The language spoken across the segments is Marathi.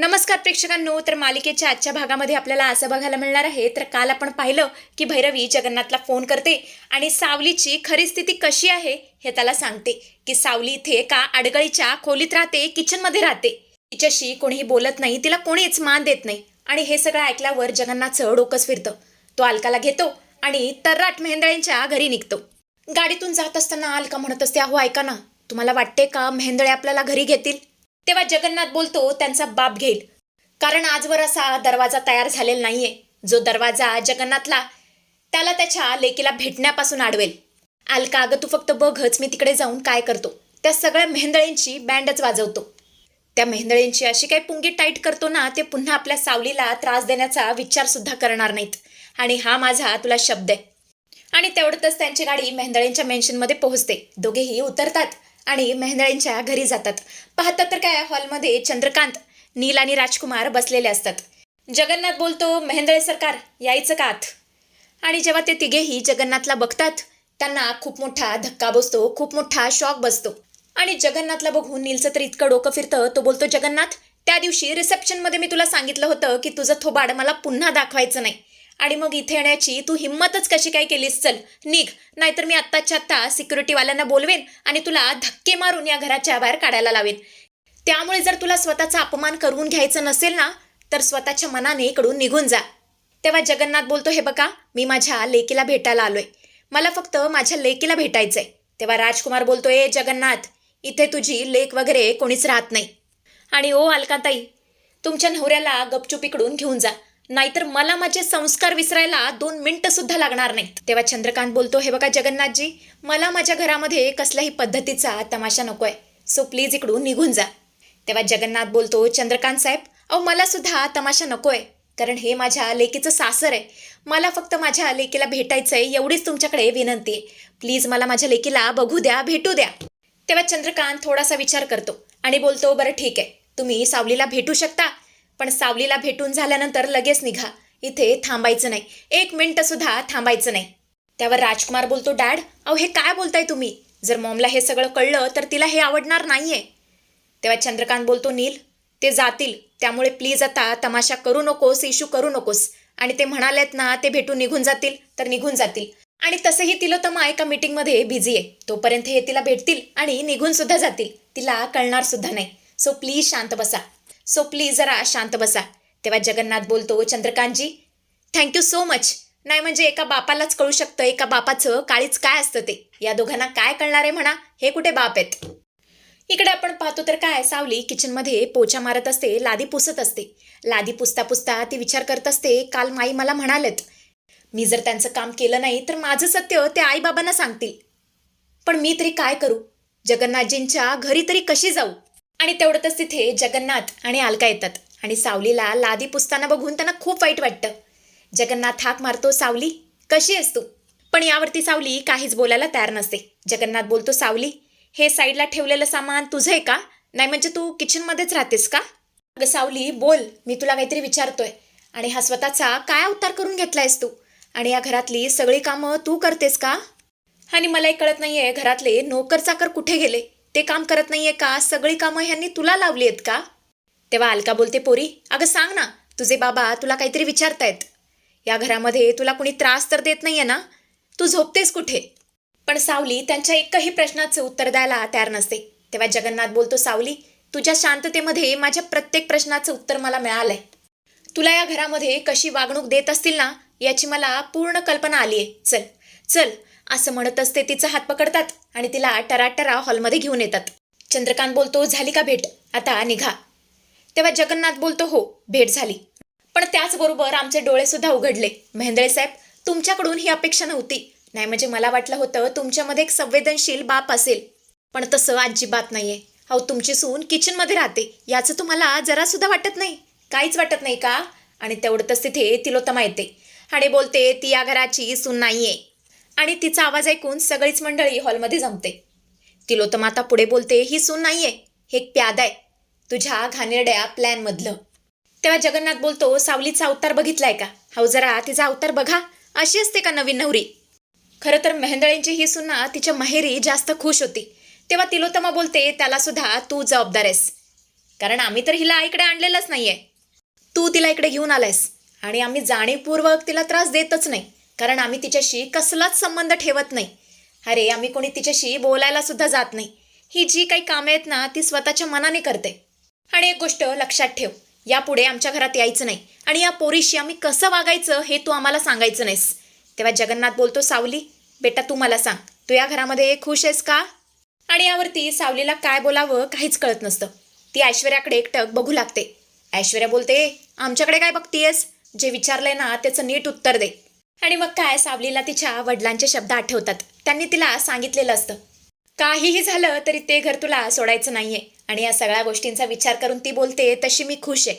नमस्कार प्रेक्षकांनो तर मालिकेच्या आजच्या भागामध्ये आपल्याला असं बघायला मिळणार आहे तर काल आपण पाहिलं की भैरवी जगन्नाथला फोन करते आणि सावलीची खरी स्थिती कशी आहे हे त्याला सांगते की सावली इथे का अडगळीच्या खोलीत राहते किचनमध्ये राहते. तिच्याशी कोणीही बोलत नाही तिला कोणीच मान देत नाही आणि हे सगळं ऐकल्यावर जगन्नाथचं डोकंच फिरतं. तो अलकाला घेतो आणि तर्राट मेहेंदळ्यांच्या घरी निघतो. गाडीतून जात असताना अलका म्हणत असते अहो ऐका ना तुम्हाला वाटते का मेहेंदळे आपल्याला घरी घेतील? तेव्हा जगन्नाथ बोलतो त्यांचा बाप घेईल. कारण आजवर असा दरवाजा तयार झालेला नाहीये. जो दरवाजा जगन्नाथला त्याला त्याच्या लेकीला भेटण्यापासून अडवेल अलका अगं तू फक्त बघच मी तिकडे जाऊन काय करतो. त्या सगळ्या मेहंदळींची बँडच वाजवतो. त्या मेहंदळींची अशी काही पुंगी टाईट करतो ना ते पुन्हा आपल्या सावलीला त्रास देण्याचा विचार सुद्धा करणार नाहीत. आणि हा माझा तुला शब्द आहे. आणि तेवढतच त्यांची गाडी मेहंदळींच्या मेन्शनमध्ये पोहोचते. दोघेही उतरतात. आणि मेहंदळींच्या घरी जातात. पाहतात तर काय हॉलमध्ये चंद्रकांत नील आणि राजकुमार बसलेले असतात. जगन्नाथ बोलतो मेहंदळे सरकार यायचं का आत? आणि जेव्हा ते तिघेही जगन्नाथला बघतात त्यांना खूप मोठा धक्का बसतो खूप मोठा शॉक बसतो. आणि जगन्नाथला बघून नीलचं तर इतकं डोकं फिरतं तो बोलतो जगन्नाथ त्या दिवशी रिसेप्शनमध्ये मी तुला सांगितलं होतं की तुझं थोबाड मला पुन्हा दाखवायचं नाही. आणि मग इथे येण्याची तू हिंमतच कशी काय केलीस? चल निघ. नाहीतर मी आत्ताच्या आत्ता सिक्युरिटीवाल्यांना बोलवेन आणि तुला धक्के मारून या घराच्या बाहेर काढायला लावेन. त्यामुळे जर तुला स्वतःचा अपमान करून घ्यायचं नसेल ना तर स्वतःच्या मनाने इकडून निघून जा. तेव्हा जगन्नाथ बोलतो हे बघा मी माझ्या लेकीला भेटायला आलोय. मला फक्त माझ्या लेकीला भेटायचंय. तेव्हा राजकुमार बोलतोय जगन्नाथ इथे तुझी लेक वगैरे कोणीच राहत नाही. आणि ओ अलकाताई तुमच्या नवऱ्याला गपचूप इकडून घेऊन जा. नाहीतर मला माझे संस्कार विसरायला दोन मिनटं सुद्धा लागणार नाहीत. तेव्हा चंद्रकांत बोलतो हे बघा जगन्नाथजी मला माझ्या घरामध्ये कसल्याही पद्धतीचा तमाशा नकोय. सो प्लीज इकडून निघून जा. तेव्हा जगन्नाथ बोलतो चंद्रकांत साहेब अहो मला सुद्धा तमाशा नकोय. कारण हे माझ्या लेकीचं सासर आहे. मला फक्त माझ्या लेकीला भेटायचं आहे एवढीच तुमच्याकडे विनंती. आहे प्लीज मला माझ्या लेकीला बघू द्या भेटू द्या. तेव्हा चंद्रकांत थोडासा विचार करतो आणि बोलतो बरं ठीक आहे. तुम्ही सावलीला भेटू शकता. पण सावलीला भेटून झाल्यानंतर लगेच निघा. इथे थांबायचं नाही. एक मिनिटं सुद्धा थांबायचं नाही. त्यावर राजकुमार बोलतो डॅड अहो हे काय बोलताय तुम्ही? जर मॉमला हे सगळं कळलं तर तिला हे आवडणार नाहीये. तेव्हा चंद्रकांत बोलतो नील ते जातील. त्यामुळे प्लीज आता तमाशा करू नकोस इशू करू नकोस. आणि ते म्हणालेत ना ते भेटून निघून जातील. तर निघून जातील. आणि तसंही तिलोतमा एका मीटिंगमध्ये बिझी आहे. तोपर्यंत हे तिला भेटतील आणि निघून सुद्धा जातील. तिला कळणार सुद्धा नाही. सो प्लीज शांत बसा. सो प्लीज जरा शांत बसा. तेव्हा जगन्नाथ बोलतो चंद्रकांतजी थँक्यू सो मच नाही म्हणजे एका बापालाच कळू शकतं एका बापाचं काळीच काय असतं ते? या दोघांना काय कळणार आहे म्हणा? हे कुठे बाप आहेत? इकडे आपण पाहतो तर काय सावली किचनमध्ये पोचा मारत असते लादी पुसत असते. लादी पुसता पुसता ती विचार करत असते काल माई मला म्हणालेत मी जर त्यांचं काम केलं नाही तर माझं सत्य ते आईबाबांना सांगतील. पण मी तरी काय करू? जगन्नाथजींच्या घरी तरी कशी जाऊ? आणि तेवढ्यातच तिथे जगन्नाथ आणि अलका येतात. आणि सावलीला लादी पुसताना बघून त्यांना खूप वाईट वाटतं. जगन्नाथ हाक मारतो सावली कशी आहेस तू? पण यावरती सावली काहीच बोलायला तयार नसते. जगन्नाथ बोलतो सावली हे साईडला ठेवलेलं सामान तुझं आहे का? नाही म्हणजे तू किचनमध्येच राहतेस का? अगं सावली बोल मी तुला काहीतरी विचारतोय. आणि हा स्वतःचा काय अवतार करून घेतलायस तू? आणि या घरातली सगळी कामं तू करतेस का? आणि मलाही कळत नाहीये घरातले नोकर चाकर कुठे गेले? ते काम करत नाहीये का? सगळी कामं ह्यांनी तुला लावली आहेत का? तेव्हा अलका बोलते पोरी अगं सांग ना तुझे बाबा तुला काहीतरी विचारतायत. या घरामध्ये तुला कुणी त्रास तर देत नाहीये ना? तू झोपतेस कुठे? पण सावली त्यांच्या एकही प्रश्नाचं उत्तर द्यायला तयार नसते. तेव्हा जगन्नाथ बोलतो सावली तुझ्या शांततेमध्ये माझ्या प्रत्येक प्रश्नाचं उत्तर मला मिळालंय. तुला या घरामध्ये कशी वागणूक देत असतील ना याची मला पूर्ण कल्पना आली आहे चल चल असं म्हणत असते तिचा हात पकडतात आणि तिला टराटरा हॉलमध्ये घेऊन येतात. चंद्रकांत बोलतो झाली का भेट? आता निघा. तेव्हा जगन्नाथ बोलतो हो भेट झाली. पण त्याचबरोबर आमचे डोळे सुद्धा उघडले. महेंद्रे साहेब तुमच्याकडून ही अपेक्षा नव्हती. नाही म्हणजे मला वाटलं होतं तुमच्यामध्ये एक संवेदनशील बाप असेल. पण तसं अजिबात नाहीये. अहो तुमची सून किचनमध्ये राहते. याचं तुम्हाला जरा सुद्धा वाटत नाही? काहीच वाटत नाही का? आणि तेवढंच तिथे तिलोत्तमा येते. आणि बोलते ती या घराची सून नाहीये. आणि तिचा आवाज ऐकून सगळीच मंडळी हॉलमध्ये जमते. तिलोतम आता पुढे बोलते ही सून नाहीये. हे एक प्याद आहे. तुझ्या घाणेरड्या प्लॅनमधलं. तेव्हा जगन्नाथ बोलतो सावलीचा अवतार बघितलाय का? हा जरा तिचा अवतार बघा. अशी असते का नवीन नवरी? खरं तर मेहंदळींची ही सुना तिच्या माहेरी जास्त खुश होती. तेव्हा तिलोतमा बोलते त्याला सुद्धा तू जबाबदार आहेस. कारण आम्ही तर हिला इकडे आणलेलंच नाहीये. तू तिला इकडे घेऊन आलायस. आणि आम्ही जाणीवपूर्वक तिला त्रास देतच नाही. कारण आम्ही तिच्याशी कसलाच संबंध ठेवत नाही. अरे आम्ही कोणी तिच्याशी बोलायला सुद्धा जात नाही. ही जी काही कामे आहेत ना ती स्वतःच्या मनाने करते. आणि एक गोष्ट लक्षात ठेव यापुढे आमच्या घरात यायचं नाही. आणि या पोरीशी आम्ही कसं वागायचं हे तू आम्हाला सांगायचं नाहीस. तेव्हा जगन्नाथ बोलतो सावली बेटा तू मला सांग तू या घरामध्ये खुश आहेस का? आणि यावरती सावलीला काय बोलावं काहीच कळत नसतं. ती ऐश्वर्याकडे एकटक बघू लागते. ऐश्वर्या बोलते आमच्याकडे काय बघतीयस? जे विचारलंय ना त्याचं नीट उत्तर दे. आणि मग काय सावलीला तिच्या वडिलांचे शब्द आठवतात. त्यांनी तिला सांगितलेलं असतं. काहीही झालं तरी ते घर तुला सोडायचं नाहीये. आणि या सगळ्या गोष्टींचा विचार करून ती बोलते तशी मी खुश आहे.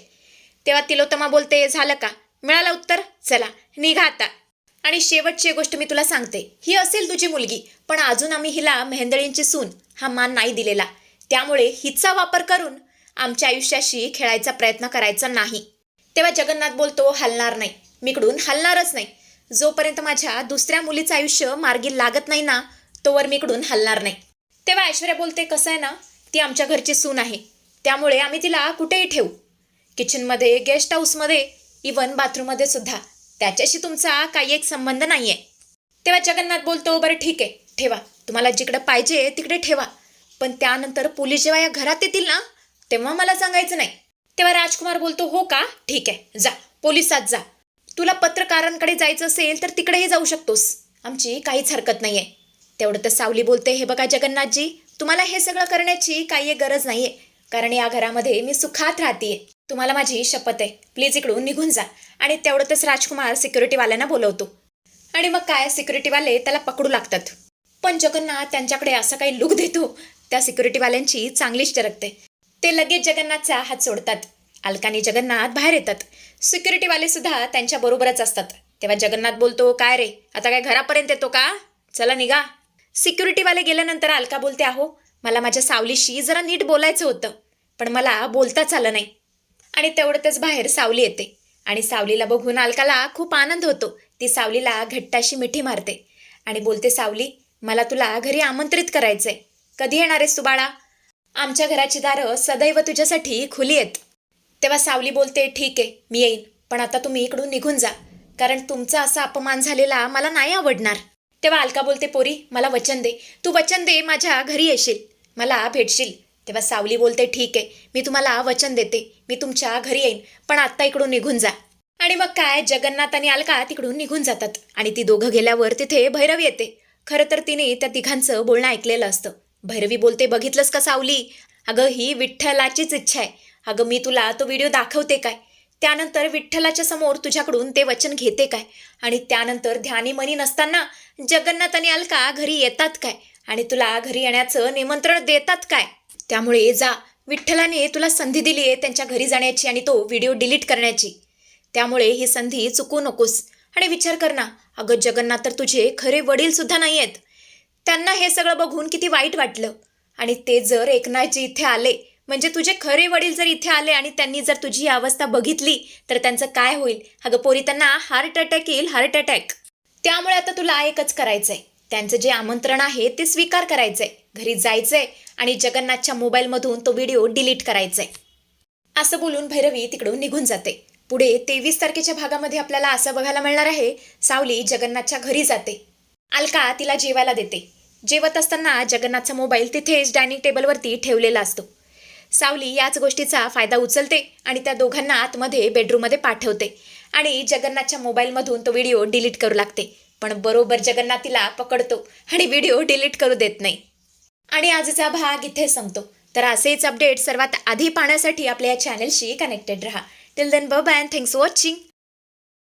तेव्हा तिलोत्तमा बोलते झालं का? मिळालं उत्तर? चला निघा आता. आणि शेवटची गोष्ट मी तुला सांगते. ही असेल तुझी मुलगी पण अजून आम्ही हिला मेहंदळींची सून हा मान नाही दिलेला. त्यामुळे हिचा वापर करून आमच्या आयुष्याशी खेळायचा प्रयत्न करायचा नाही. तेव्हा जगन्नाथ बोलतो हलणार नाही. मी इकडून हलणारच नाही. जोपर्यंत माझ्या दुसऱ्या मुलीचं आयुष्य मार्गी लागत नाही ना तोवर मी इकडून हलणार नाही. तेव्हा ऐश्वर्या बोलते कसं आहे ना ती आमच्या घरची सून आहे. त्यामुळे आम्ही तिला कुठेही ठेवू. किचनमध्ये गेस्ट हाऊसमध्ये इवन बाथरूममध्ये सुद्धा. त्याच्याशी तुमचा काही एक संबंध नाही आहे तेव्हा जगन्नाथ बोलतो बरं ठीक आहे ठेवा. तुम्हाला जिकडं पाहिजे तिकडे ठेवा. पण त्यानंतर पोलीस जेव्हा या घरात येतील ना तेव्हा मला सांगायचं नाही. तेव्हा राजकुमार बोलतो हो का? ठीक आहे जा. पोलिसात जा. तुला पत्रकारांकडे जायचं असेल तर तिकडेही जाऊ शकतोस. आमची काहीच हरकत नाही आहे तेवढं तर सावली बोलते हे बघा जगन्नाथजी तुम्हाला हे सगळं करण्याची काही गरज नाही आहे कारण या घरामध्ये मी सुखात राहतीये. तुम्हाला माझी शपथ आहे. प्लीज इकडून निघून जा. आणि तेवढंच राजकुमार सिक्युरिटीवाल्यांना बोलवतो. आणि मग काय सिक्युरिटीवाले त्याला पकडू लागतात. पण जगन्नाथ त्यांच्याकडे असा काही लुक देतो त्या सिक्युरिटीवाल्यांची चांगलीच टरकते ते लगेच जगन्नाथचा हात सोडतात. अलकानी जगन्नाथ बाहेर येतात. सिक्युरिटीवाले सुद्धा त्यांच्या बरोबरच असतात. तेव्हा जगन्नाथ बोलतो काय रे? आता काय घरापर्यंत येतो का? चला निघा. सिक्युरिटीवाले गेल्यानंतर अलका बोलते आहो मला माझ्या सावलीशी जरा नीट बोलायचं होतं पण मला बोलताच आलं नाही. आणि तेवढ्यातच बाहेर सावली येते. आणि सावलीला बघून अलकाला खूप आनंद होतो. ती सावलीला घट्टाशी मिठी मारते आणि बोलते सावली मला तुला घरी आमंत्रित करायचंय. कधी येणार आहेस तू बाळा? आमच्या घराची दारं सदैव तुझ्यासाठी खुली आहेत. तेव्हा सावली बोलते ठीक आहे मी येईन. पण आता तुम्ही इकडून निघून जा. कारण तुमचा असा अपमान झालेला मला नाही आवडणार. तेव्हा अलका बोलते पोरी मला वचन दे. तू वचन दे माझ्या घरी येशील. मला भेटशील. तेव्हा सावली बोलते ठीक आहे मी तुम्हाला वचन देते. मी तुमच्या घरी येईन. पण आत्ता इकडून निघून जा. आणि मग काय जगन्नाथ आणि अलका तिकडून निघून जातात. आणि ती दोघं गेल्यावर तिथे भैरवी येते. खरं तर तिने त्या तिघांचं बोलणं ऐकलेलं असतं. भैरवी बोलते बघितलंस का सावली? अगं ही विठ्ठलाचीच इच्छा आहे. अगं मी तुला तो व्हिडिओ दाखवते काय? त्यानंतर विठ्ठलाच्या समोर तुझ्याकडून ते वचन घेते काय? आणि त्यानंतर ध्यानी मनी नसताना जगन्नाथ आणि अलका घरी येतात काय? आणि तुला घरी येण्याचं निमंत्रण देतात काय? त्यामुळे जा विठ्ठलाने तुला संधी दिली आहे त्यांच्या घरी जाण्याची आणि तो व्हिडिओ डिलीट करण्याची. त्यामुळे ही संधी चुकू नकोस. आणि विचार कर ना अगं जगन्नाथ तर तुझे खरे वडील सुद्धा नाही आहेत त्यांना हे सगळं बघून किती वाईट वाटलं. आणि ते जर एकनाथजी इथे आले म्हणजे तुझे खरे वडील जर इथे आले आणि त्यांनी जर तुझी ही अवस्था बघितली तर त्यांचं काय होईल? अगं पोरी त्यांना हार्ट अटॅक येईल हार्ट अटॅक त्यामुळे आता तुला एकच करायचंय. त्यांचं जे आमंत्रण आहे ते स्वीकार करायचंय. घरी जायचंय आणि जगन्नाथच्या मोबाईलमधून तो व्हिडिओ डिलीट करायचाय. असं बोलून भैरवी तिकडून निघून जाते. पुढे तेवीस तारखेच्या भागामध्ये आपल्याला असं बघायला मिळणार आहे सावली जगन्नाथच्या घरी जाते. अलका तिला जेवायला देते. जेवत असताना जगन्नाथचा मोबाईल तिथेच डायनिंग टेबलवरती ठेवलेला असतो. सावली याच गोष्टीचा फायदा उचलते आणि त्या दोघांना आतमध्ये बेडरूममध्ये पाठवते. आणि जगन्नाथच्या मोबाईलमधून तो व्हिडिओ डिलीट करू लागते. पण बरोबर जगन्नाथ तिला पकडतो आणि व्हिडिओ डिलीट करू देत नाही. आणि आजचा भाग इथे संपतो. तर असेच अपडेट सर्वात आधी पाहण्यासाठी आपल्या या चॅनलशी कनेक्टेड राहा. Till then bye and thanks watching